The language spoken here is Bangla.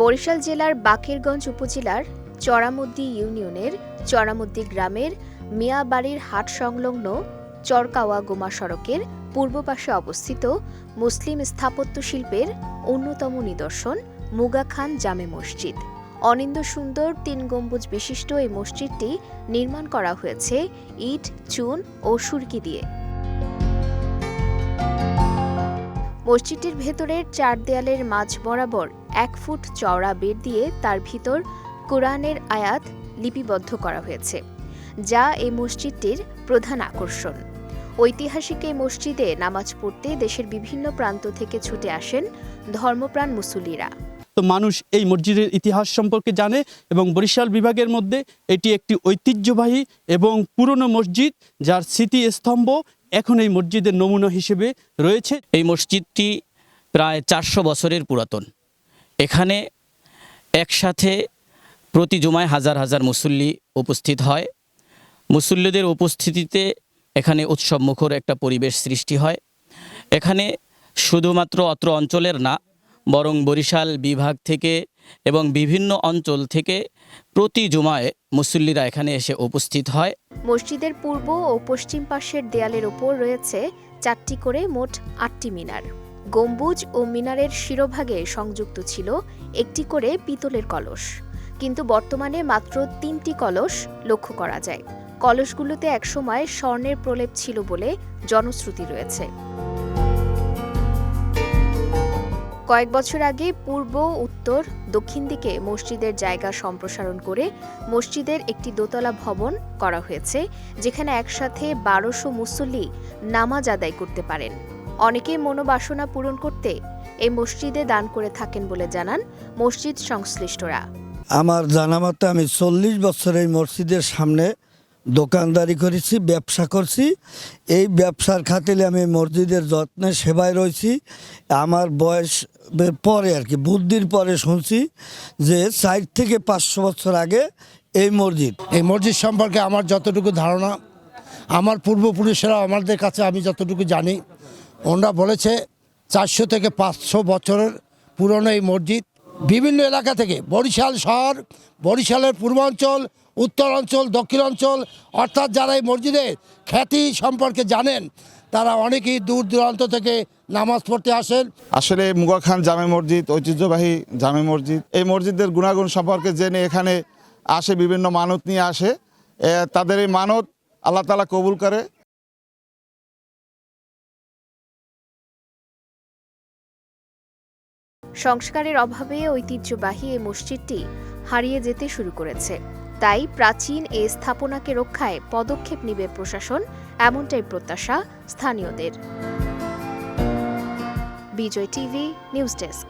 বরিশাল জেলার বাকেরগঞ্জ উপজেলার চরামুদ্দি ইউনিয়নের চরামুদ্দি গ্রামের মিয়াবাড়ির হাট সংলগ্ন চরকাওয়া গোমা সড়কের পূর্ব পাশে অবস্থিত মুসলিম স্থাপত্য শিল্পের অন্যতম নিদর্শন মুগা খান জামে মসজিদ। অনিন্দ সুন্দর তিন গম্বুজ বিশিষ্ট এই মসজিদটি নির্মাণ করা হয়েছে ইট, চুন ও সুরকি দিয়ে। মসজিদটির ভেতরের চার দেয়ালের মাঝ বরাবর এক ফুট চওড়া বেড দিয়ে তার ভিতর কোরআনের আয়াত লিপিবদ্ধ করা হয়েছে যা এই মসজিদটির প্রধান আকর্ষণ। ঐতিহাসিক এই মসজিদে নামাজ পড়তে দেশের বিভিন্ন প্রান্ত থেকে ছুটে আসেন ধর্মপ্রাণ মুসল্লিরা। তো মানুষ এই মসজিদের ইতিহাস সম্পর্কে জানে এবং বরিশাল বিভাগের মধ্যে এটি একটি ঐতিহ্যবাহী এবং পুরনো মসজিদ যার স্মৃতিস্তম্ভ এখন এই মসজিদের নমুনা হিসেবে রয়েছে। এই মসজিদটি প্রায় চারশো বছরের পুরাতন। এখানে একসাথে প্রতি জুমায় হাজার হাজার মুসল্লি উপস্থিত হয়। মুসল্লিদের উপস্থিতিতে এখানে উৎসব মুখর একটা পরিবেশ সৃষ্টি হয়। এখানে শুধুমাত্র অত্র অঞ্চলের না, বরং বরিশাল বিভাগ থেকে এবং বিভিন্ন অঞ্চল থেকে প্রতি জুমায় মুসল্লিরা এখানে এসে উপস্থিত হয়। মসজিদের পূর্ব ও পশ্চিম পাশের দেয়ালের ওপর রয়েছে চারটি করে মোট আটটি মিনার। গম্বুজ ও মিনারের শিরোভাগে সংযুক্ত ছিল একটি করে পিতলের কলস। কিন্তু বর্তমানে মাত্র তিনটি কলস লক্ষ্য করা যায়। কলসগুলোতে একসময় স্বর্ণের প্রলেপ ছিল বলে জনশ্রুতি রয়েছে। কয়েক বছর আগে পূর্ব, উত্তর, দক্ষিণ দিকে মসজিদের জায়গা সম্প্রসারণ করে মসজিদের একটি দোতলা ভবন করা হয়েছে, যেখানে একসাথে বারোশো মুসল্লি নামাজ আদায় করতে পারেন। অনেকে মনোবাসনা পূরণ করতে এই মসজিদে দান করে থাকেন বলে জানান মসজিদ সংশ্লিষ্টরা। আমার জানা মতে আমি চল্লিশ বছর এই মসজিদের সামনে দোকানদারি করেছি ব্যবসা করছি। এই ব্যবসার খাতিলে আমি মসজিদের যত্নে সেবায় রয়েছি। আমার বয়স পরে আর কি বুদ্ধির পরে শুনছি যে চার থেকে পাঁচশো বছর আগে এই মসজিদ। এই মসজিদ সম্পর্কে আমার যতটুকু ধারণা আমার পূর্বপুরুষেরা আমাদের কাছে আমি যতটুকু জানি ওনারা বলেছে চারশো থেকে পাঁচশো বছরের পুরনো এই মসজিদ। বিভিন্ন এলাকা থেকে বরিশাল শহর, বরিশালের পূর্বাঞ্চল, উত্তরাঞ্চল, দক্ষিণাঞ্চল, অর্থাৎ যারা এই মসজিদের খ্যাতি সম্পর্কে জানেন, তারা অনেকেই দূর দূরান্ত থেকে নামাজ পড়তে আসেন। আসলে মুগা খান জামে মসজিদ, ঐতিহ্যবাহী জামে মসজিদ, এই মসজিদের গুণাগুণ সম্পর্কে জেনে এখানে আসে বিভিন্ন মানত নিয়ে আসে। তাদের এই মানত আল্লাহ তালা কবুল করে। সংস্কারের অভাবে ঐতিহ্যবাহী এই মসজিদটি হারিয়ে যেতে শুরু করেছে। তাই প্রাচীন এ স্থাপনাকে রক্ষায় পদক্ষেপ নিবে প্রশাসন, এমনটাই প্রত্যাশা স্থানীয়দের। Bijoy TV, news desk.